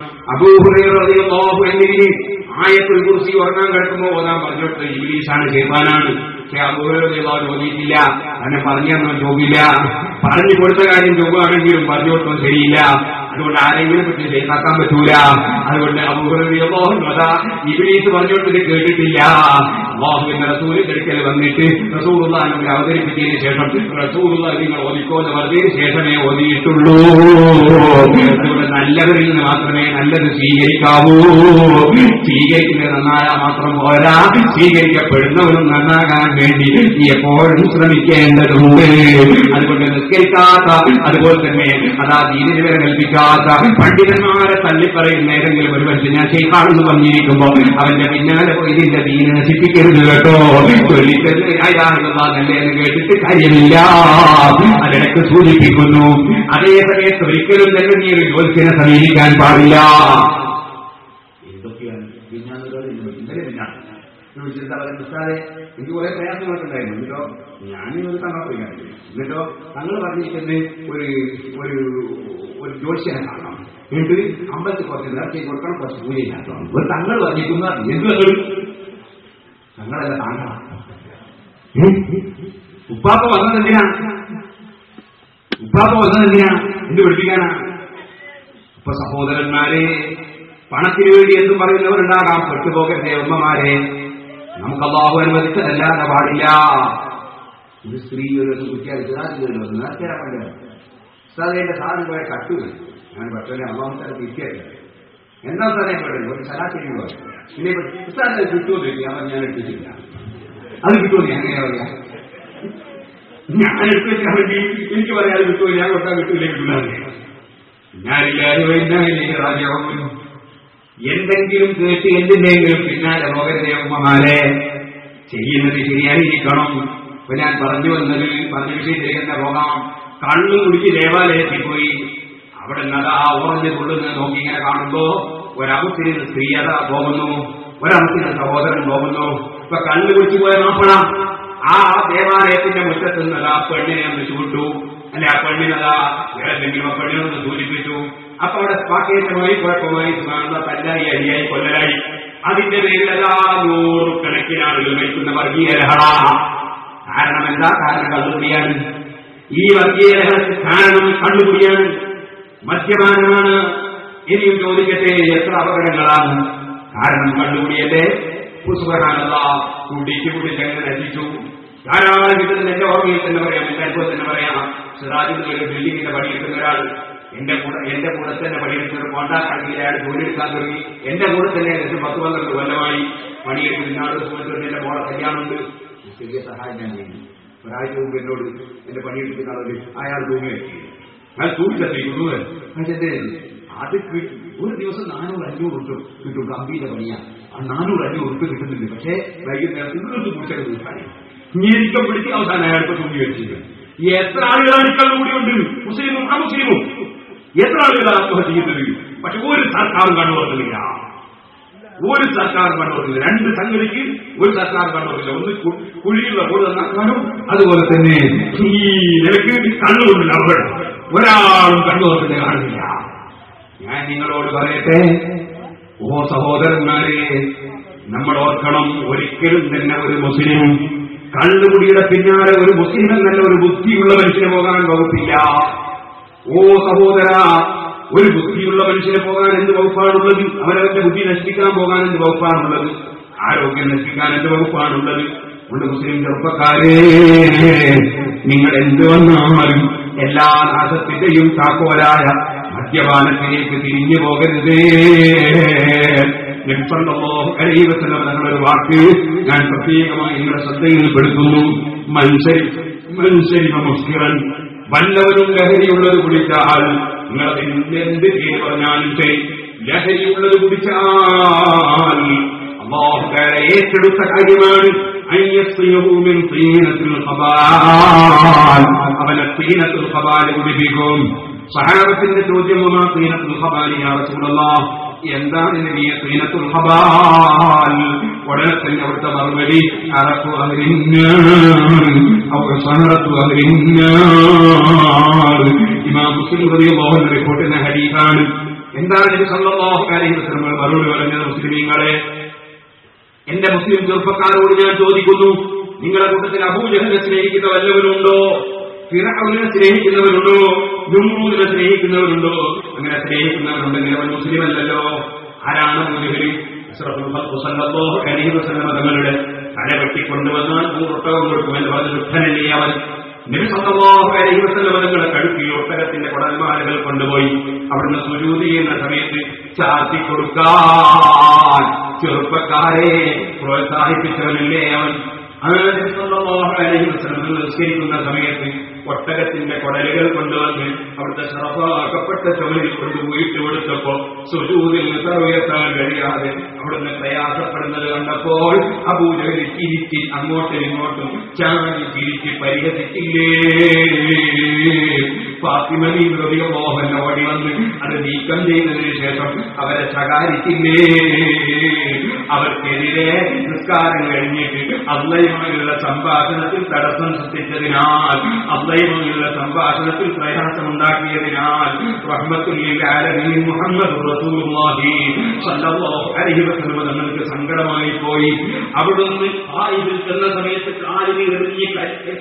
അബൂഹുറൈറിന് ആയത്തുൽ ഉറങ്ങാൻ കിടക്കുമ്പോ ഓതാൻ പറഞ്ഞിട്ട് ഇംഗ്ലീഷാണ് ചെയ്വാനാണ് പക്ഷെ അബൂഹുറൈറിയാവ് അവനെ പറഞ്ഞു പറഞ്ഞൊന്നും ചോദില്ല പറഞ്ഞു കൊടുത്ത കാര്യം ചോദിക്കുകയാണെങ്കിലും പറഞ്ഞു കൊടുത്തും ശരിയില്ല. അതുകൊണ്ട് ആരെങ്കിലും പറ്റി ചെയ്താക്കാൻ പറ്റൂല. അതുകൊണ്ട് അബൂഹുറൈറിയാവും അതാ ഇംഗ്ലീഷ് പറഞ്ഞുകൊണ്ടിത് കേട്ടിട്ടില്ല. അള്ളാഹുവിന്റെ റസൂലിന്റെ അടുക്കൽ വന്നിട്ട് റസൂലുള്ള നമ്മൾ അവതരിപ്പിച്ചതിന് ശേഷം റസൂലുള്ള നിങ്ങൾ ഓദിക്കോ എന്ന് പറഞ്ഞതിന് ശേഷമേ ഓതിയിട്ടുള്ളൂ. അതുകൊണ്ട് നല്ലവരിൽ നിന്ന് മാത്രമേ നല്ലത് സ്വീകരിക്കാവൂ. സ്വീകരിക്കുന്നത് നന്നായാൽ മാത്രം പോരാ. സ്വീകരിക്കപ്പെടുന്നവരും നന്നാകാൻ വേണ്ടി എപ്പോഴും ശ്രമിക്കേണ്ടതുണ്ട്. അതുകൊണ്ട് നിസ്കരിക്കാത്ത അതുപോലെ തന്നെ അതാ ദീനിന് വരെ കൽപ്പിക്കാത്ത പണ്ഡിതന്മാരെ തള്ളിപ്പറയുന്ന ഏതെങ്കിലും ഒരു മനുഷ്യൻ ഞാൻ ചെയ്താണെന്ന് പറഞ്ഞിരിക്കുമ്പോ അവന്റെ പിന്നാലെ പോയി ഇതിന്റെ ദീനെ നശിപ്പിക്കരുത് കേട്ടോ. നല്ലേ എന്ന് കേട്ടിട്ട് കാര്യമില്ല. അതിടക്ക് സൂചിപ്പിക്കുന്നു. അതേ സമയത്ത് ഒരിക്കലും തന്നെ നീ ഒരു ജോലിസിനെ സമീപിക്കാൻ പാടില്ല. എന്തൊക്കെയാണ്? ഇന്നലെ എനിക്ക് കുറെ പ്രയാസങ്ങളൊക്കെ ഉണ്ടായിരുന്നു. എന്നിട്ടോ പോയി കാണിച്ചു എന്നിട്ടോ തങ്ങൾ പറഞ്ഞിരിക്കുന്നത് ഒരു ഒരു ഒരു ജ്യോത്സ്യനെ കാണണം. എന്നിട്ട് അമ്പലത്തിൽ കുറച്ച് നേർച്ചയും കൊടുക്കണം കുറച്ച് പൂജയില്ലാത്തതാണ് ഒരു തങ്ങൾ വർണിക്കുന്ന എന്ത് തങ്ങൾ തങ്ങളല്ല താങ്കളാണ് ഉപ്പാപ്പ വന്നത് എന്തിനാണ്? ഉപ്പാപ്പ വന്നത് എന്തിനാണ്? എന്ത് പഠിപ്പിക്കാനാണ്? ഇപ്പൊ സഹോദരന്മാരെ പണത്തിന് വേണ്ടി എന്തും പറയുന്നവരുണ്ടാകാം? പെട്ടുപോകരുതേ ഉമ്മമാരെ. നമുക്ക് അള്ളാഹു അനുവദിച്ചതല്ലാതെ പാടില്ല. ഒരു സ്ത്രീ ഒരു കുട്ടിയാൽ നേർച്ചയാ നേരത്തെ വേണ്ടത് എന്റെ സാധനം പോയ കട്ടു ഞാൻ പക്ഷേ അള്ളാഹുത്തെ തിരിച്ചു എന്താ സാറേ പറയുന്നത് ഒരു ശരാശരി പിന്നെ ഉസ്താദിനെ കിട്ടുമോ അവൻ ഞാൻ എടുത്തിട്ടില്ല. അത് കിട്ടുമോ? ഞാൻ എങ്ങനെ പറയാം? ഞാൻ എടുത്തിട്ടാണെങ്കിൽ എനിക്ക് പറയാതെ കിട്ടുമോ? ഞാൻ കൊടുത്താൽ കിട്ടൂലേ കിട്ടുന്ന ഞാനില്ലാതെ എന്തെങ്കിലും കേട്ട് എന്തിന്റെങ്കിലും പിന്നാലെ ലോകദേവന്മാരെ ചെയ്യുന്നത് ശരിയായിരിക്കണം. ഇപ്പൊ ഞാൻ പറഞ്ഞു വന്നത് പറഞ്ഞു വിഷയം ചെയ്യുന്ന പോകാം കണ്ണു കുടിച്ച് ദേവാലയത്തിൽ പോയി. അവിടെ നടാ ഓറഞ്ച് കൊള്ളുന്നത് നോക്കി ഇങ്ങനെ കാണുമ്പോ ഒരമുത്തിന് സ്ത്രീയത പോകുന്നു ഒരമുത്തിന് സഹോദരൻ പോകുന്നു ഇപ്പൊ കണ്ണു കുടിച്ചു പോയ നോക്കണം ആ ദേവാലയത്തിന്റെ മുറ്റത്ത് നിന്നത് ആ പെണ്ണിനെ ഒന്ന് ചൂട്ടു അല്ലെ ആ പെണ്ണിനതാ വേറെന്തെങ്കിലും ആ ആ പെണ്ണിനൊന്ന് സൂചിപ്പിച്ചു. അപ്പൊ അവിടെ പാക്കേറ്റമായി കുഴപ്പമായി തല്ലായി അടിയായി കൊല്ലലായി. അതിന്റെ പേരിൽ എല്ലാ നൂറുകണക്കിന് ആളുകൾ മരിക്കുന്ന വർഗീയ ലഹള. കാരണം എന്താ? കാരണം കള്ളുകുടിയാണ് ഈ വർഗീയ ലഹളക്ക് കാരണം കണ്ടുപിടിയാൻ മദ്യപാനമാണ്. ഇനിയും ചോദിക്കട്ടെ എത്ര അപകടങ്ങളാണ്? കാരണം കണ്ടുപിടിയല്ലേ? പുസ്തകാനല്ല കുടിക്ക് കുടിച്ച് എങ്ങനെ രചിച്ചു ധാരാളം കിട്ടുന്ന എന്റെ ഓർമ്മയിൽ തന്നെ പറയാം എന്റെ അനുഭവം തന്നെ പറയാം. സിറാജിൽ ഒരു ബിൽഡിങ്ങിന്റെ പണിയെടുക്കുന്ന ഒരാൾ എന്റെ കൂടെ എന്റെ കൂടെ തന്നെ പണിയെടുക്കുന്ന ഒരു കോണ്ടാക്ട് അയാൾ ജോലി എടുക്കാൻ തുടങ്ങി. എന്റെ കൂടെ തന്നെ ഏകദേശം പത്ത് പന്ത്രണ്ട് കൊല്ലമായി പണിയെടുക്കുന്ന ആളുകൾ എന്റെ മോളെ കല്യാണമുണ്ട് ചെറിയ സഹായം ഞാൻ ചെയ്യുന്നു. ഒരാഴ്ച മുമ്പ് എന്നോട് എന്റെ പണിയെടുക്കുന്ന ആളൊരു അയാൾ ഭൂമി വെച്ചു അയാൾ തൂങ്ങിക്കെത്തിക്കുന്നു അത് ഒരു ദിവസം നാനൂറ് അഞ്ഞൂറ് ഉറുപ്പ് കിട്ടും. കമ്പിയുടെ പണിയാ. ആ നാനൂറ് അഞ്ഞൂറ് ഉറുപ്പ് കിട്ടുന്നുണ്ട്. പക്ഷേ വൈകുന്നേരം ഇന്നൊന്നും കുടിച്ചത് ഇനി ഞെരിക്കം പിടിച്ച് അവസാനം അയാൾക്ക് തൂങ്ങി വെച്ചിട്ടുണ്ട് എത്ര ആളുകളാണ് കള്ളുകൂടിയുണ്ട് മുസ്ലിമും അമുസ്ലിമും. എത്ര ആളുകളാണ് ആത്മഹത്യ ചെയ്യുന്നത്? പക്ഷെ ഒരു സർക്കാരും കണ്ടുപോകുന്നില്ല ഒരു സർക്കാർ കണ്ടുപോകുന്നില്ല രണ്ട് സംഗതിക്ക് ഒരു സർക്കാർ കണ്ടുപോകില്ല ഒന്ന് കുഴിയുള്ള പോലെ നടക്കാനും അതുപോലെ തന്നെ ഈ നിലയ്ക്ക് കണ്ണുകൊണ്ടില്ല അവൾ ഒരാളും കണ്ണുകൊണ്ടില്ല കാണുന്നില്ല ഞാൻ നിങ്ങളോട് പറയട്ടെ ഓ സഹോദരന്മാരെ നമ്മൾ ഓർക്കണം ഒരിക്കലും തന്നെ ഒരു മുസ്ലിം കള്ളുകുടിയുടെ പിന്നാലെ ഒരു മുസ്ലിം എന്നല്ല ഒരു ബുദ്ധിയുള്ള മനുഷ്യനെ പോകാൻ വകുപ്പില്ല. ഓ സഹോദര ഒരു ബുദ്ധിയുള്ള മനുഷ്യനെ പോകാൻ എന്ത് വകുപ്പാണുള്ളത്? അവരവന്റെ ബുദ്ധി നശിപ്പിക്കാൻ പോകാൻ എന്ത് വകുപ്പാണുള്ളത്? ആരോഗ്യം നശിപ്പിക്കാൻ എന്ത് വകുപ്പാണുള്ളത്? അതുകൊണ്ട് മുസ്ലിം ചെറുപ്പക്കാരെ. നിങ്ങൾ എന്ത് വന്നാലും എല്ലാ നാശത്തിന്റെയും താക്കോലായ മദ്യപാനത്തിലേക്ക് തിരിഞ്ഞു പോകരുതേ. നിങ്ങളൊരു വാക്ക് ഞാൻ പ്രത്യേകമായി നിങ്ങളുടെ ശ്രദ്ധയിൽപ്പെടുത്തുന്നു. മനുഷ്യരി മനുഷ്യരി മുസ്ലിമൻ വല്ലവരും ലഹരിയുള്ളത് കുടിച്ചാൽ നിങ്ങൾ എന്ത് പേര് പറഞ്ഞാലും ശരി ലഹരിയുള്ളത് കുടിച്ചാൽ അള്ളാഹുക്കാരെ ഏറ്റെടുത്ത കാര്യമാണ്. അവനെ സഹാബത്തിന്റെ ചോദ്യം എന്താണ് ഉടനെ തന്നെ അവിടുത്തെ മറുപടി അറപ്പു അവസനറത്തു ഇമാം മുസ്ലിം റിപ്പോർട്ടിന്റെ ഹരീഫാണ് എന്താണ് നബി സല്ലല്ലാഹു അലൈഹി വസല്ലം മറുപടി പറഞ്ഞത് മുസ്ലിമീങ്ങളെ? എന്റെ മുസ്ലിം ചെറുപ്പക്കാരോട് ഞാൻ ചോദിക്കുന്നു നിങ്ങളുടെ കൂട്ടത്തിൽ അബൂജഹനെ സ്നേഹിക്കുന്ന വല്ലവരുണ്ടോ? ഫിറാവിനെ സ്നേഹിക്കുന്നവരുണ്ടോ? ജുംറൂദിനെ സ്നേഹിക്കുന്നവരുണ്ടോ? അങ്ങനെ സ്നേഹിക്കുന്നവരുണ്ടെങ്കിൽ അവൻ മുസ്ലിം അല്ലല്ലോ. ആരാണ് വസല്ലം തങ്ങളുടെ തല വെട്ടിക്കൊണ്ടുവന്നാൽ നൂറൊട്ടകങ്ങൾക്കും എന്ന് പറഞ്ഞ ദുഃഖനല്ലേ അവൻ? തങ്ങളുടെ കടുക്കി ഒട്ടകത്തിന്റെ കുടൽമാലകൾ കൊണ്ടുപോയി അവിടുന്ന് സുരൂതി എന്ന സമയത്ത് ചാർത്തി കൊടുക്കാൻ. ചെറുപ്പക്കാരെ പ്രോത്സാഹിപ്പിച്ചവനല്ലേ അവൻ? അങ്ങനെ നിസ്കരിക്കുന്ന സമയത്ത് ഒട്ടകത്തിന്റെ കൊടലുകൾ കൊണ്ടുവന്ന് അവിടുത്തെ ഷറഫാക്കപ്പെട്ട ചുമലിൽ കൊണ്ടുപോയിട്ട് കൊടുത്തപ്പോ സുജൂതിൽ ഉയർത്താൻ കഴിയാതെ അവിടുന്ന് പ്രയാസപ്പെടുന്നത് കണ്ടപ്പോൾ അബൂജഹൽ ചിരിച്ച് അങ്ങോട്ടും ഇങ്ങോട്ടും ചാടി ചിരിച്ച് പരിഹസിച്ചില്ലേ? ഫാത്തിമനി മോഹൻ ഓടി വന്ന് അത് നീക്കം ചെയ്തതിനു ശേഷം അവരെ ശകാരിക്കില്ലേ? അവർക്കെതിരെ നിസ്കാരം കഴിഞ്ഞിട്ട് അള്ളയുമായുള്ള സംഭാഷണത്തിൽ തടസ്സം സൃഷ്ടിച്ചതിനാൽ അള്ളയുമായുള്ള സംഭാഷണത്തിൽ പ്രയാസമുണ്ടാക്കിയതിനാൽ റഹ്മത്തുല്ലിൽ മുഹമ്മദ് റസൂലുള്ളാഹി സല്ലല്ലാഹു സങ്കടമായി പോയി. അവിടുന്ന് ആയുധിൽ ചെന്ന സമയത്ത് കാലിന് എറിഞ്ഞ്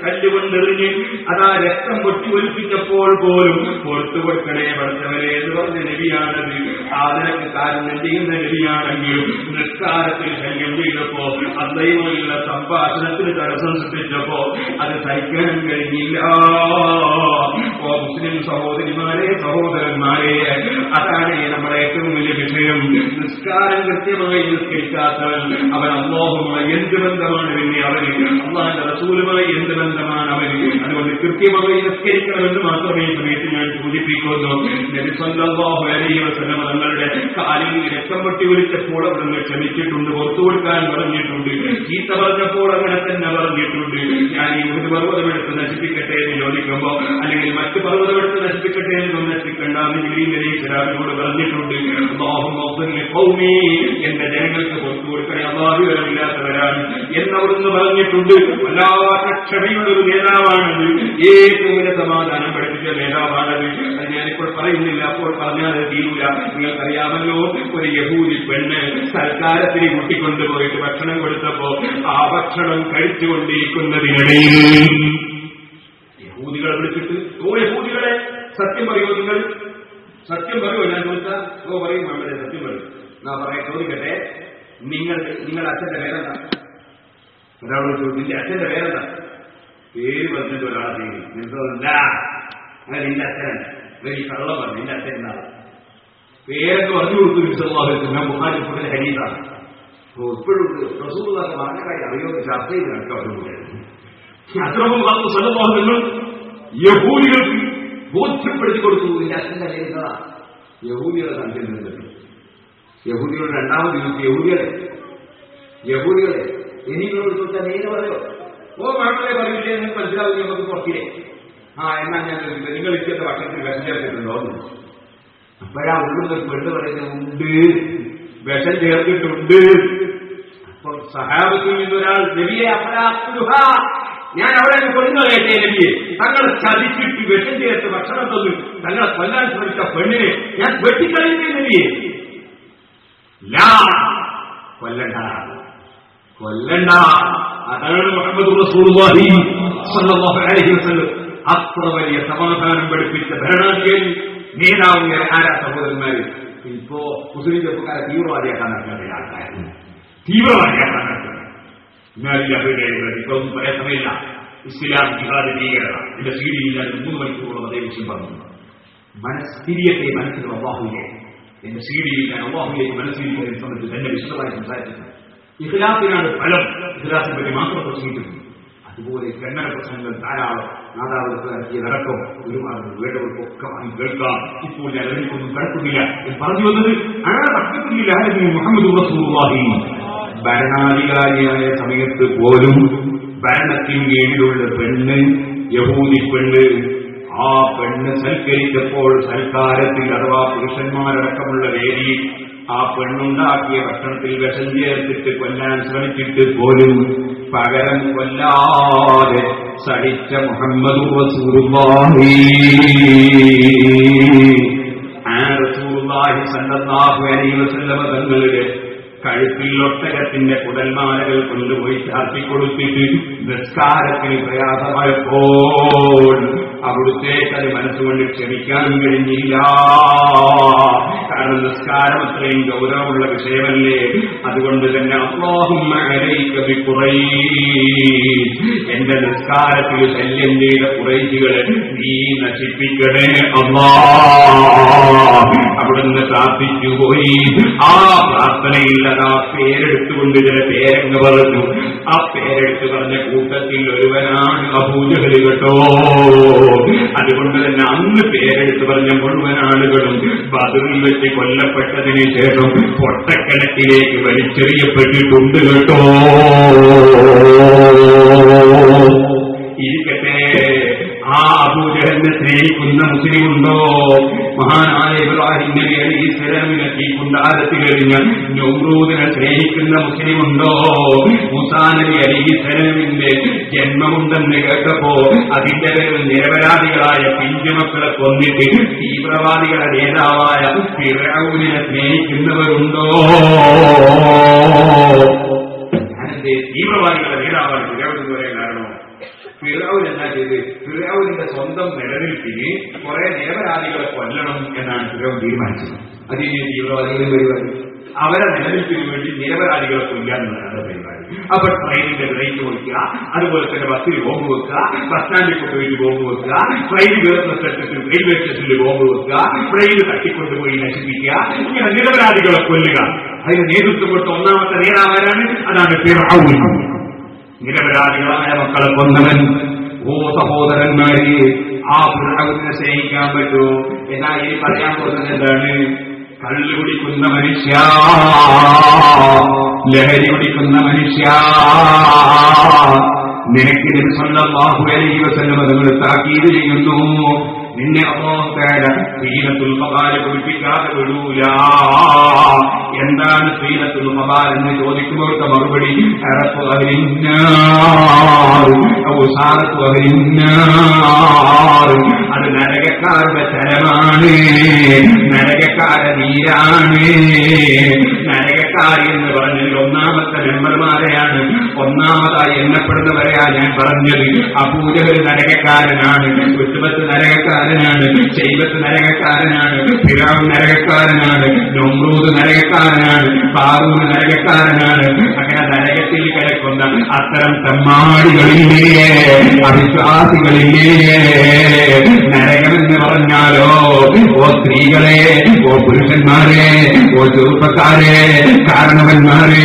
കല്ലുകൊണ്ടെറിഞ്ഞ് അതാ രക്തം പൊട്ടി ഒലിപ്പിച്ചപ്പോൾ പോലും പുറത്തു കൊടുക്കണേ പഠിച്ചവരെ എന്ന് പറഞ്ഞ നബിയാണത് ആ നിനക്ക് ചെയ്യുന്ന നബിയാണെങ്കിലും നിസ്കാരത്തിൽ ശല്യം ചെയ്തപ്പോ അന്നയുമായുള്ള സംഭാഷണത്തിന് തടസ്സം സൃഷ്ടിച്ചപ്പോ അത് സഹിക്കാൻ കഴിഞ്ഞില്ല. ഓ മുസ്ലിം സഹോദരിമാരെ സഹോദരന്മാരെ അതാണ് നമ്മുടെ ഏറ്റവും വലിയ വിഷയം. നിസ്കാരം കൃത്യമായി നിസ്കരിക്കാത്തവൻ അവൻ അള്ളാഹുമായി എന്ത് ബന്ധമാണ് പിന്നെ അവന്? അള്ളാഹിന്റെ റസൂലുമായി എന്ത് ബന്ധമാണ് അവന്? അതുകൊണ്ട് കൃത്യമായി നിസ്കരിക്കണമെന്ന് മാത്രമേ ഈ സമയത്ത് ഞാൻ സൂചിപ്പിക്കുന്നു നബി സല്ലല്ലാഹു അലൈഹി വസല്ലം തങ്ങളുടെ കാലിൽ രക്തം പൊട്ടി വിളിച്ചപ്പോൾ അവിടുന്ന് ക്ഷമിച്ചിട്ടുണ്ട് പുറത്തു കൊടുക്കാൻ പറഞ്ഞിട്ടുണ്ട്. ചീത്ത പറഞ്ഞപ്പോൾ അങ്ങനെ തന്നെ പറഞ്ഞിട്ടുണ്ട്. ഞാൻ ഈ ഒരു പർവതമെടുത്ത് നശിപ്പിക്കട്ടെ എന്ന് ചോദിക്കുമ്പോ അല്ലെങ്കിൽ മറ്റു പർവതമെടുത്ത് നശിപ്പിക്കട്ടെ എന്ന് നശിപ്പിക്കണ്ട എന്ന് പറഞ്ഞിട്ടുണ്ട്. എന്റെ ജനങ്ങൾക്ക് പുറത്തു കൊടുക്കണേ അള്ളാഹുവിവരമില്ലാത്തവരാണ് എന്നവിടുന്ന് പറഞ്ഞിട്ടുണ്ട്. വല്ലാത്ത ക്ഷമയുള്ള ഒരു നേതാവാണെന്ന് ഏറ്റവും സമാധാനം പഠിപ്പിച്ച നേതാവാണത് അത് ഞാനിപ്പോൾ പറയുന്നില്ല. അപ്പോൾ പറഞ്ഞാൽ അത് തീരൂല. നിങ്ങൾക്കറിയാമല്ലോ ഒരു യഹൂദി പെണ്ണ് സൽക്കാരത്തിന് കൂട്ടിക്കൊണ്ടുപോയിട്ട് ഭക്ഷണം കൊടുത്തപ്പോ ആ ഭക്ഷണം കഴിച്ചുകൊണ്ടിരിക്കുന്നതിനിടയിൽ യഹൂദികളെ വിളിച്ചിട്ട് ഓ യഹൂദികളെ സത്യം പറയോ നിങ്ങൾ. സത്യം പറയോ. ഞാൻ ചോദിച്ചാൽ ഓ പറയും വേണ്ടത് സത്യം പറയും. ഞാൻ പറയാം ചോദിക്കട്ടെ നിങ്ങൾ നിങ്ങളുടെ അച്ഛന്റെ പേരെന്താ? ഒരാളോട് ചോദിച്ചു അച്ഛന്റെ പേരെന്താ? പേര് പറഞ്ഞിട്ട് ഒരാളെ ചെയ്യും നിനക്കല്ല അങ്ങനെ നിന്റെ അച്ഛനല്ല ഈ കള്ളം പറഞ്ഞു നിന്റെ അച്ഛൻ എന്താണ് പേരൊക്കെ പറഞ്ഞു കൊടുത്തു വിശ്വാസത്തിൽ ഞാൻ ബുഹാരി കൂടുതൽ ഹരീതാണ് ഓ ഇപ്പോഴും റസൂലൊക്കെ പറഞ്ഞ കാര്യം അറിയോ? ചർച്ച ചെയ്ത് നടക്കാം അവരോട് അത്രയും വന്നു സ്വലമോഹനങ്ങൾ യഹൂദികൾക്ക് ബോധ്യപ്പെടുത്തി കൊടുത്തു. നിന്റെ അച്ഛന്റെ പേരെന്താ യഹൂദികളെ കണ്ടിരുന്നത് യഹൂദികളുടെ രണ്ടാമത് യുദ്ധം യഹൂദികളെ. യഹൂദികളെ. എനിങ്ങളോട് ചോദിച്ചാൽ നേരെ പറയോ? ഓ മാക്കളെ പറയില്ലേ നിങ്ങൾക്ക് മനസ്സിലാവും നമുക്ക് പുറത്തില്ലേ ആ എന്നാ ഞാൻ നിങ്ങൾ ഇരിക്കുന്ന ഭക്ഷണത്തിൽ വിഷം ചേർത്തിട്ടുണ്ടോ അപ്പോഴാ ഉള്ളിൽ പെണ്ണ് പറയുന്നത് ഉണ്ട്. വിഷം ചേർത്തിട്ടുണ്ട്. അപ്പോൾ സഹാബത്തിൽ നിന്നൊരാൾ നബിയെ അപരാഹ ഞാൻ അവിടെ പെണ്ണ് കേട്ടേ നബിയെ. തങ്ങൾ ചതിച്ചിട്ട് വിഷം ചേർത്ത് ഭക്ഷണം തന്നു. തങ്ങളെ കൊല്ലാൻ ശ്രമിച്ച പെണ്ണിനെ ഞാൻ വെട്ടിക്കളയുന്നേ നബിയെ. കൊല്ലണ്ട. കൊല്ലണ്ട. അതാണ് മുഹമ്മദ് സ്വല്ലല്ലാഹു അലൈഹി വസല്ലം. അത്ര വലിയ സമാധാനം പഠിപ്പിച്ച ഭരണാധികാരി നേതാവ് ആരാ സഹോദരന്മാര്? ഇപ്പോ മുസ്ലിം ചെറുപ്പക്കാരെ തീവ്രവാദിയാക്കാൻ നടക്കുന്ന ആൾക്കാർ തീവ്രവാദിയാക്കാൻ നടക്കുന്നത് ഇപ്പൊ ഒന്നും പറയാൻ സമയമില്ല. ഇസ്ലാം ജിഹാദ് ഭീകരത. എന്റെ സീഡിയിൽ ഞാൻ മൂന്ന് മണിക്കൂറോളം അതേ വിഷയം പറഞ്ഞു മനസ്സ് തിരിയട്ടെ മനസ്സിൽ അള്ളാഹുവിനെ. എന്റെ സീഡിയിൽ ഞാൻ അള്ളാഹുലേക്ക് മനസ്സിലിരിക്കുന്നതിനെ സംബന്ധിച്ച് തന്നെ വിശദമായി സംസാരിച്ചിട്ടുണ്ട്. ഇഖ്ലാസിനാണ് ഫലം. ഇഖ്ലാസിനെ പറ്റി മാത്രം പ്രസംഗിക്കുന്നു അതുപോലെ കന്നഡ പ്രശ്നങ്ങൾ ധാരാളം നാദാവർക്ക് നടക്കും ഒരുപാട് വേണ്ടവർക്കൊക്കെ വാങ്ങി കേൾക്കാം. ഇപ്പോൾ ഞാൻ എനിക്കൊന്നും കിടക്കുന്നില്ല പറഞ്ഞു വന്നത് ആ പറ്റത്തില്ല മുഹമ്മദ് റസൂലുള്ളാഹി? ഭരണാധികാരിയായ സമയത്ത് പോലും ഭരണത്തിന് കീഴിലുള്ള പെണ്ണ് യഹൂദി പെണ്ണ് ആ പെണ്ണ് സൽക്കരിച്ചപ്പോൾ സൽക്കാരത്തിൽ അഥവാ പുരുഷന്മാരടക്കമുള്ള വേദി ആ പെണ്ണുണ്ടാക്കിയ ഭക്ഷണത്തിൽ വിഷം ചേർത്തിട്ട് കൊല്ലാൻ ശ്രമിച്ചിട്ട് പോലും പകരം കൊല്ലാതെ സടിച്ച മുഹമ്മദ് തങ്ങളുടെ കഴുത്തിൽ ഒട്ടകത്തിന്റെ കുടൽമാലകൾ കൊണ്ടുപോയി ചാർത്തിക്കൊടുത്തിട്ട് നിസ്കാരത്തിന് പ്രയാസമായപ്പോൾ അവിടുത്തേക്ക് അത് മനസ്സുകൊണ്ട് ക്ഷമിക്കാനും കഴിഞ്ഞില്ല. കാരണം നിസ്കാരം അത്രയും ഗൗരവമുള്ള വിഷയമല്ലേ? അതുകൊണ്ട് തന്നെ അള്ളാഹും എന്റെ നിസ്കാരത്തിൽ ശല്യം ചെയ്ത കുറേശികളെ നീ നശിപ്പിക്കണേ അള്ളാ അവിടുന്ന് പ്രാർത്ഥിച്ചു പോയി. ആ പ്രാർത്ഥനയിൽ അത് ആ പേരെടുത്തുകൊണ്ട് ചില പേരങ്ങ് പറഞ്ഞു. ആ പേരെടുത്ത് പറഞ്ഞ കൂട്ടത്തിൽ ഒരുവനാണ് അബൂജഹൽ കേട്ടോ. അതുകൊണ്ട് തന്നെ അന്ന് പേരെടുത്ത് പറഞ്ഞ മുഴുവൻ ആളുകളും ബദറിൽ വെച്ച് കൊല്ലപ്പെട്ടതിന് ശേഷം പൊട്ടക്കിണറ്റിലേക്ക് വലിച്ചെറിയപ്പെട്ടിട്ടുണ്ട് കേട്ടോ. ഇരിക്കട്ടെ. അബൂജഹലിനെ സ്നേഹിക്കുന്ന മുസ്ലിമുണ്ടോ? മഹാനായ ഇബ്രാഹിം നബി അലി ഇസ്ലാമിനെ കുണ്ടാരത്തിൽ കഴിഞ്ഞ നൗറൂദിനെ സ്നേഹിക്കുന്ന മുസ്ലിമുണ്ടോ? മുസാ നബി അലി ഇസ്ലാമിന്റെ ജന്മമുണ്ടെന്ന് കേട്ടപ്പോ അതിന്റെ പേരിൽ നിരപരാധികളായ പിഞ്ചുമക്കളെ കൊന്നിട്ട് തീവ്രവാദികളെ നേതാവായ ഫിറൌനിനെ സ്നേഹിക്കുന്നവരുണ്ടോ? തീവ്രവാദികളുടെ നേതാവാണ്. ഫിറൌൻ എന്ന് പറയാൻ കാരണം? ഫിറൌൻ എന്നാ ചെയ്ത്? ഫിറൌനിന്റെ സ്വന്തം നിലനിൽപ്പിന് കുറെ നിരപരാധികളെ കൊല്ലണം എന്നാണ് ഫിറൌൻ തീരുമാനിച്ചത്. അതിന് തീവ്രവാദികളുടെ പരിപാടി അവരെ നിലനിൽപ്പിന് വേണ്ടി നിരപരാധികളെ കൊല്ലാന്നുള്ളതാണ് പരിപാടി. അപ്പൊ ട്രെയിനിന്റെ ബ്രേക്ക് വയ്ക്കുക അതുപോലെ തന്നെ ബസ്സിൽ ബോംബ് വെക്കുക ബസ് സ്റ്റാൻഡിൽ കൊണ്ടുപോയിട്ട് ബോംബ് വെക്കുക ട്രെയിൻ കയറുന്ന സ്ഥലത്തിൽ റെയിൽവേ സ്റ്റേഷനിൽ ബോംബ് വെക്കുക ട്രെയിൻ തട്ടിക്കൊണ്ടുപോയി നശിപ്പിക്കുക ഇങ്ങനെ നിരപരാധികളെ കൊല്ലുക. അതിന് നേതൃത്വം കൊടുത്ത ഒന്നാമത്തെ നേതാവാരാണ് അതാണ് ഫിറൌൻ നിരപരാധികളായ മക്കളെ കൊന്നവൻ ഓ സഹോദരന്മാരെ ആ ഫിറൌനെ സ്നേഹിക്കാൻ പറ്റുമോ എന്നാ ഇനി പറയാൻ പോകുന്നത് എന്താണ്? കള്ളു കുടിക്കുന്ന മനുഷ്യ ലഹരി കുടിക്കുന്ന മനുഷ്യ. നിനക്ക് ഇതിന് സ്വന്തം ബാഹുലി വസല്ലം അതുങ്ങൾ താക്കീത് ചെയ്യുന്നു. നിന്നെ അള്ളാഹുക്കാര സീനത്തുൽ മകാൽ കുളിപ്പിക്കാതെ വിടൂല. എന്താണ് സീനത്തുൽ മകാൽ എന്ന് ചോദിക്കുന്നവർക്ക് മറുപടി? അറപ്പ് അത് നരകക്കാരുടെ ചരമാണ്. നരകക്കാര നീരാണ്. നരകക്കാരി എന്ന് പറഞ്ഞതിൽ ഒന്നാമത്തെ മെമ്പർമാരെയാണ്. ഒന്നാമതായി എണ്ണപ്പെടുന്നവരെയാണ് ഞാൻ പറഞ്ഞത്. അപൂജകർ നരകക്കാരനാണ് കുറ്റുമത്ത് നരകക്കാരനാണ് ശൈവത്ത് നരകക്കാരനാണ് ഫിറാം നരകക്കാരനാണ് നൊമ്രൂദ് നരകക്കാരനാണ് പാറൂർ നരകക്കാരനാണ്. അങ്ങനെ നരകത്തിൽ കിടക്കുന്ന അത്തരം തമ്മാടികളില്ലേ അവിശ്വാസികളില്ലേ നരകമെന്ന് പറഞ്ഞാലോ? ഓ സ്ത്രീകളെ ഓ പുരുഷന്മാരെ ഓ ചെറുപ്പക്കാരെ കാരണവന്മാരെ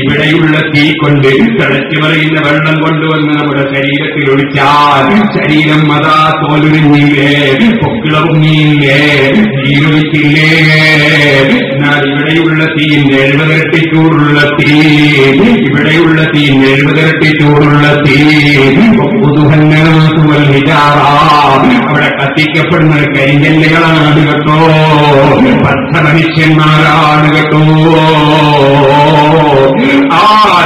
ഇവിടെയുള്ള തീ കൊണ്ട് തിളച്ചു പറയുന്ന വെള്ളം കൊണ്ടുവന്ന് നമ്മുടെ ശരീരത്തിൽ ഒഴിച്ചാൽ ശരീരം അതാ തോലുരിഞ്ഞില്ലേ പൊക്കിളറുങ്ങിയില്ലേ തീരൊഴിച്ചില്ലേ എന്നാൽ ഇവിടെയുള്ള തീ എഴുപതിരട്ടി ചൂടുള്ള തീ ഇവിടെയുള്ള തീ എഴുപതിരട്ടി ചൂടുള്ള തീ. അവിടെ കത്തിക്കപ്പെടുന്ന കരിങ്കല്ലുകളാണ് കേട്ടോ. പച്ച മനുഷ്യന്മാരാണ് കേട്ടോ. ആ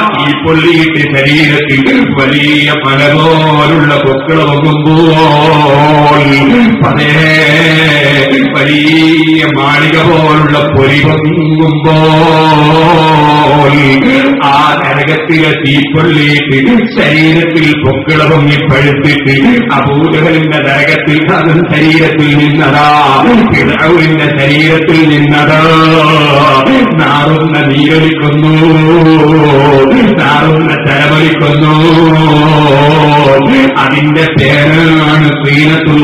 തീ പൊള്ളിയിട്ട് ശരീരത്തിൽ വലിയ പല പോലുള്ള പൊക്കിളകുമ്പോൾ പതേ വലിയ മാളിക പോലുള്ള പൊരി പൊങ്ങുമ്പോൾ ആ നരകത്തിലെ തീപ്പൊള്ളിയിട്ട് ശരീരത്തിൽ പൊക്കിള പൊങ്ങി പഴുത്തിട്ട് അബൂജഹലിന്റെ നരകത്തിൽ അതും ശരീരത്തിൽ നിന്നതാ പിതാവിന്റെ ശരീരത്തിൽ നിന്നതാ. നാറുന്ന നീരൊലിക്കുന്നു നാറുന്ന ചരമലിക്കുന്നു. അതിന്റെ പേരാണ് ശ്രീനത്തുൽ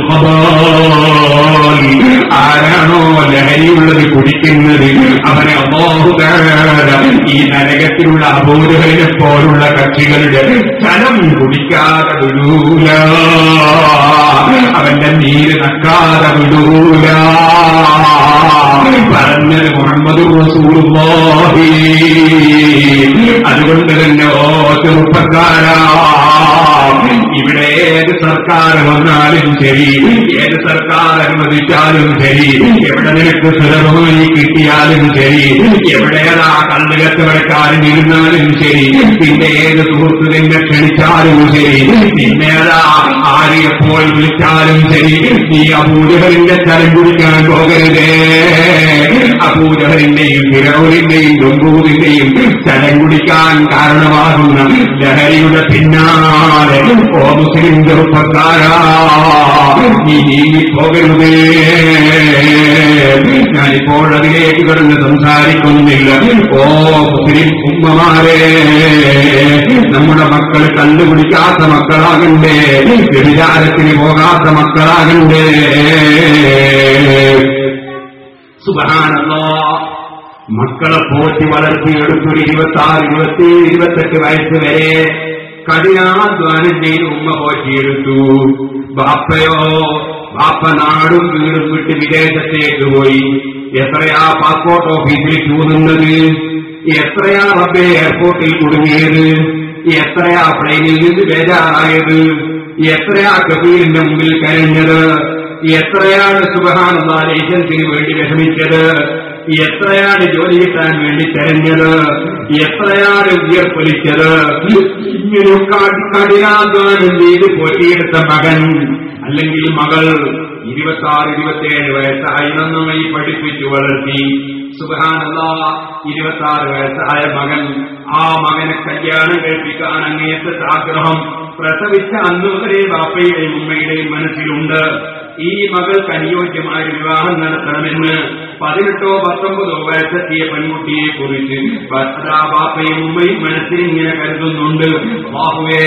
ആരാണോ ലഹരിയുള്ളത് കുടിക്കുന്നത് അവനെ അബോഹുകാര ഈ നരകത്തിലുള്ള അബോധകളെ പോലുള്ള കക്ഷികളുടെ സ്ഥലം കുടിക്കാതെ വിടൂല. അവന്റെ നീര് നക്കാതെ വിടൂല. പറഞ്ഞത് മുഹമ്മദ് റസൂലുള്ളാഹി. അതുകൊണ്ട് തന്നെ ഓ ചെറുപ്പക്കാരാ ഇവിടെ ഏത് സർക്കാർ വന്നാലും ശരി ഏത് സർക്കാർ അനുവദിച്ചാലും ശരി എവിടെ നിനക്ക് സുലഭമായി കിട്ടിയാലും ശരി. എവിടെയാ കള്ളു വെക്കാനും ഇരുന്നാലും ശരി. പിന്നെ ഏത് സുഹൃത്ത് നിന്നെ ക്ഷണിച്ചാലും ശരി. പിന്നേതാ ആര് എപ്പോൾ വിളിച്ചാലും ശരി. നീ അപൂജകളിന്റെ ചരം കുടിക്കാൻ പോകരുതേ. അബൂജഹലിന്റെയും ഫിറോലിന്റെയും ദുംബൂദിന്റെയും ചരം കുടിക്കാൻ കാരണമാകുന്ന ലഹരിയുടെ പിന്നാലെ ഓ മുസ്ലിം ചെറുപ്പക്കാരാ നീ കടന്ന് സംസാരിക്കുന്നില്ല. ഓ മുസ്ലിം ഉമ്മമാരെ നമ്മുടെ മക്കൾ കണ്ടുപിടിക്കാത്ത മക്കളാകണ്ടേ വ്യഭിചാരത്തിന് പോകാത്ത മക്കളാകണ്ടേ. സുബഹാനല്ലോ മക്കളെ പോറ്റി വളർത്തിയെടുത്തൊരു ഇരുപത്തി ആറ് ഇരുപത്തി ഇരുപത്തെട്ട് വയസ്സ് വരെ കഠിനാധ്വാനം ചെയ്ത് ഉമ്മ പോറ്റിയെടുത്തു. ബാപ്പയോ ബാപ്പ നാടും വീടും വിട്ട് വിദേശത്തേക്ക് പോയി. എത്രയാ പാസ്പോർട്ട് ഓഫീസിൽ ക്യൂ എത്രയാ റബ്ബെ എയർപോർട്ടിൽ കുടുങ്ങിയത്? എത്രയാ പ്ലെയിനിൽ നിന്ന് ബേജാറായത്? എത്രയാ കബീലിന്റെ മുമ്പിൽ കരഞ്ഞത്? എത്രയാണ് സുബഹാനുള്ള ലൈസൻസിന് വേണ്ടി വിഷമിച്ചത്? എത്രയാണ് ജോലി കിട്ടാൻ വേണ്ടി തെരഞ്ഞത്? എത്രയാണ് ഉയർപ്പൊലിച്ചത്? ഇങ്ങനെയൊക്കെ കഠിനാധ്വാനം ചെയ്ത് പോറ്റിയെടുത്ത മകൻ അല്ലെങ്കിൽ മകൾ ഇരുപത്തി ആറ് ഇരുപത്തിയേഴ് വയസ്സായി നന്നായി പഠിപ്പിച്ചു വളർത്തി. സുബാനല്ല ഇരുപത്തി ആറ് വയസ്സായ മകൻ ആ മകനെ കല്യാണം കഴിപ്പിക്കാൻ അങ്ങേയത്തെ ആഗ്രഹം പ്രസവിച്ച അന്ന് വരെ ബാപ്പയുടെയും ഉമ്മയുടെയും മനസ്സിലുണ്ട്. ഈ മകൾക്ക് അനുയോജ്യമായ വിവാഹം നടത്തണമെന്ന് പതിനെട്ടോ പത്തൊമ്പതോ വയസ്സെത്തിയ പെൺകുട്ടിയെ കുറിച്ച് ഭർത്താവാപ്പയും ഉമ്മയും മനസ്സിൽ ഇങ്ങനെ കരുതുന്നുണ്ട്. ബാഹുവേ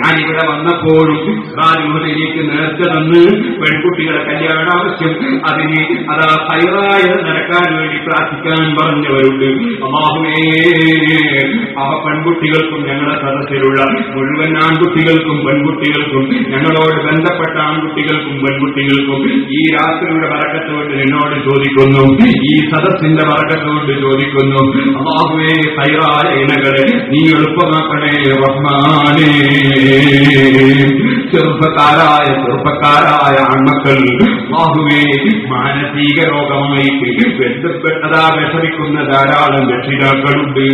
ഞാനിവിടെ വന്നപ്പോഴും റാജുഹലേക്ക് നേർച്ച തന്ന് പെൺകുട്ടികളെ കല്യാണ ആവശ്യം അതിന് അതാ തയ്യാറായ നടക്കാൻ വേണ്ടി പ്രാർത്ഥിക്കാൻ പറഞ്ഞവരുണ്ട്. ബാഹുവേ ആ പെൺകുട്ടികൾക്കും ഞങ്ങളുടെ സദസ്സിലുള്ള മുഴുവൻ ആൺകുട്ടികൾക്കും പെൺകുട്ടികൾക്കും ഞങ്ങളോട് ബന്ധപ്പെട്ട ആൺകുട്ടികൾക്കും പെൺകുട്ടികൾക്കും ഈ രാത്രിയുടെ വറക്കത്തോട് എന്നോട് ചോദിക്കുന്നു. ഈ സദസ്സിന്റെ വർഗത്തോട് ചോദിക്കുന്നു. അള്ളാഹുവേ ഹൈറായ ഇനകളെ നീ എളുപ്പമാക്കണേ റഹ്മാനേ. ചെറുപ്പക്കാരായ ചെറുപ്പക്കാരായ ആൺമക്കൾ ബാഹുവേ മാനസിക രോഗമായിട്ട് ബന്ധപ്പെട്ടതാ വിഷമിക്കുന്ന ധാരാളം രക്ഷിതാക്കളുണ്ട്.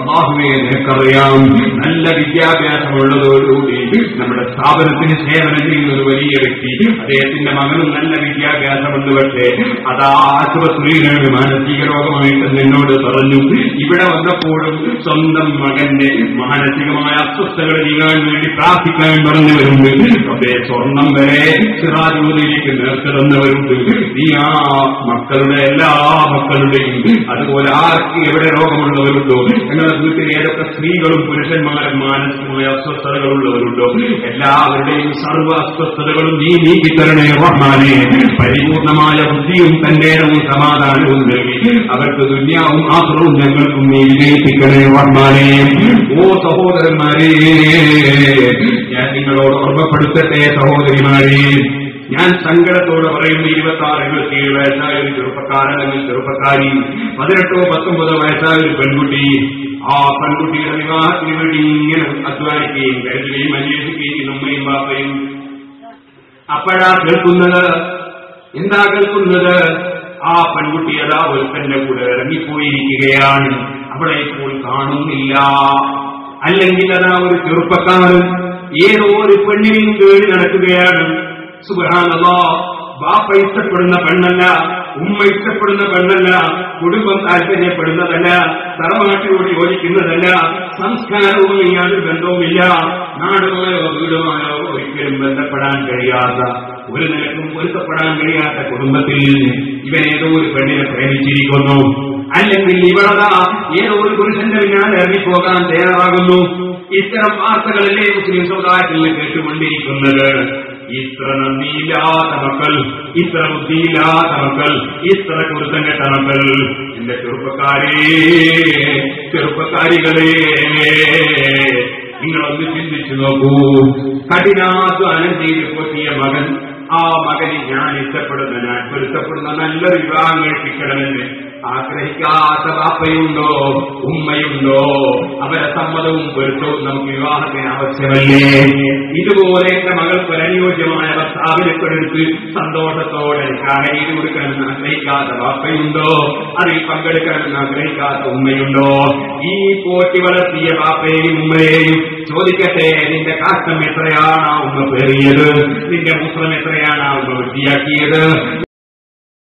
ബാഹുവേ നിനക്കറിയാം നല്ല വിദ്യാഭ്യാസമുള്ളതോടുകൂടി നമ്മുടെ സ്ഥാപനത്തിന് സേവനം ചെയ്യുന്ന ഒരു വലിയ വ്യക്തി അദ്ദേഹത്തിന്റെ മകനും നല്ല വിദ്യാഭ്യാസമുണ്ട്. പക്ഷേ അതാ ആശുപത്രിയിലാണ് മാനസിക രോഗമായിട്ട് നിന്നോട് പറഞ്ഞു ഇവിടെ വന്നപ്പോഴും സ്വന്തം മകന്റെ മാനസികമായ അസ്വസ്ഥകൾ നീങ്ങാൻ വേണ്ടി പ്രാർത്ഥിക്കാൻ പറഞ്ഞവരുണ്ട് അതേ സ്വർണം വരെ സിറാജൂതിലേക്ക് നേർത്തിടുന്നവരുണ്ട് നീ ആ മക്കളുടെ എല്ലാ മക്കളുടെയും അതുപോലെ ആർക്ക് എവിടെ രോഗമുള്ളവരുണ്ടോ ഞങ്ങളുടെ വീട്ടിൽ ഏതൊക്കെ സ്ത്രീകളും പുരുഷന്മാരും മാനസികമായ അസ്വസ്ഥതകളുള്ളവരുണ്ടോ എല്ലാവരുടെയും സർവ അസ്വസ്ഥതകളും നീ നീക്കിത്തരണേ റഹ്മാനെ. പരിപൂർണമായ ബുദ്ധിയും തന്റേടവും സമാധാനവും നൽകി. അവർക്ക് ദുന്യാവും ആശ്രവും ഞങ്ങൾക്കും നീ വിജയിപ്പിക്കണേ റഹ്മാനെ. ഓ സഹോദരന്മാരെ നിങ്ങളോട് ഓർമ്മപ്പെടുത്തട്ടെ സഹോദരിമാരെ. ഞാൻ സങ്കടത്തോടെ പറയുന്നു ഇരുപത്തി ആറ് ഇരുപത്തിയേഴ് വയസ്സായ ഒരു ചെറുപ്പക്കാരൻ അല്ലെങ്കിൽ ചെറുപ്പക്കാരി പതിനെട്ടോ പത്തൊമ്പതോ വയസ്സായ ഒരു പെൺകുട്ടി. ആ പെൺകുട്ടിയുടെ വിവാഹത്തിന് വേണ്ടി ഇങ്ങനെ അധ്വാനിക്കുകയും കരുതുകയും അന്വേഷിക്കുകയും ഉമ്മയും ബാപ്പയും. അപ്പോഴാ കേൾക്കുന്നത്? എന്താ കേൾക്കുന്നത്? ആ പെൺകുട്ടി അതാ ഒരുത്തന്റെ കൂടെ ഇറങ്ങിപ്പോയിരിക്കുകയാണ്. അവിടെ ഇപ്പോൾ കാണുന്നില്ല. അല്ലെങ്കിൽ അതാ ഒരു ചെറുപ്പക്കാരൻ ഏതോ ഒരു പെണ്ണിനെയും തേടി നടക്കുകയാണ്. സുബാനല്ലോ ബാപ്പ ഇഷ്ടപ്പെടുന്ന പെണ്ണല്ല ഉമ്മ ഇഷ്ടപ്പെടുന്ന പെണ്ണല്ല കുടുംബം താല്പര്യപ്പെടുന്നതല്ല തറവാട്ടിയോട് യോജിക്കുന്നതല്ല സംസ്കാരവും യാതൊരു ബന്ധവുമില്ല. നാടുമായോ വീടുമായോ ഒരിക്കലും ബന്ധപ്പെടാൻ കഴിയാത്ത ഒരു നിലക്കും പൊരുത്തപ്പെടാൻ കഴിയാത്ത കുടുംബത്തിൽ ഇവൻ ഏതോ ഒരു പെണ്ണിനെ പ്രേമിച്ചിരിക്കുന്നു. അല്ലെങ്കിൽ ഇവളതാ ഏതോ ഒരു പുരുഷന്റെ പിന്നാലെ ഇറങ്ങിപ്പോകാൻ തയ്യാറാകുന്നു. ഇത്തരം വാർത്തകളല്ലേ മുസ്ലിം സമുദായത്തിൽ കേട്ടുകൊണ്ടിരിക്കുന്നത്. ഇത്ര നന്ദിയില്ലാത്ത മക്കൾ ഇത്ര ബുദ്ധിയില്ലാത്ത മക്കൾ ഇത്ര കുരുത്തങ്ങട്ട മക്കൾ. എന്റെ ചെറുപ്പക്കാരേ ചെറുപ്പക്കാരികളെ നിങ്ങളൊന്ന് ചിന്തിച്ചു നോക്കൂ. കഠിനാധ്വാനം ചെയ്ത് പോറ്റിയ മകൻ ആ മകനെ ഞാൻ ഇഷ്ടപ്പെടുന്ന ഞാൻ പൊരുത്തപ്പെടുന്ന നല്ലൊരു വിവാഹം കഴിപ്പിക്കണമെന്ന് ആഗ്രഹിക്കാത്ത ബാപ്പയുണ്ടോ ഉമ്മയുണ്ടോ? അവരെ സമ്മതവും പൊരുത്തവും നമുക്ക് വിവാഹത്തിന് ആവശ്യമല്ലേ? ഇതുപോലെ എന്റെ മകൾക്ക് ഒരനുയോജ്യമായ ഭർത്താവിനെ സന്തോഷത്തോടെ കാഹരീത് കൊടുക്കണമെന്ന് ആഗ്രഹിക്കാത്ത ബാപ്പയുണ്ടോ അതിൽ പങ്കെടുക്കണമെന്ന് ആഗ്രഹിക്കാത്ത ഉമ്മയുണ്ടോ? ഈ പോറ്റി വളർത്തിയ പാപ്പയെയും ഉമ്മയെയും ചോദിക്കട്ടെ നിന്റെ കാഷ്ടം എത്രയാണ് ആ ഉമ്മ പേറിയത് നിന്റെ മൂത്രം എത്രയാണ് ആ ഉമ്മ വൃത്തിയാക്കിയത്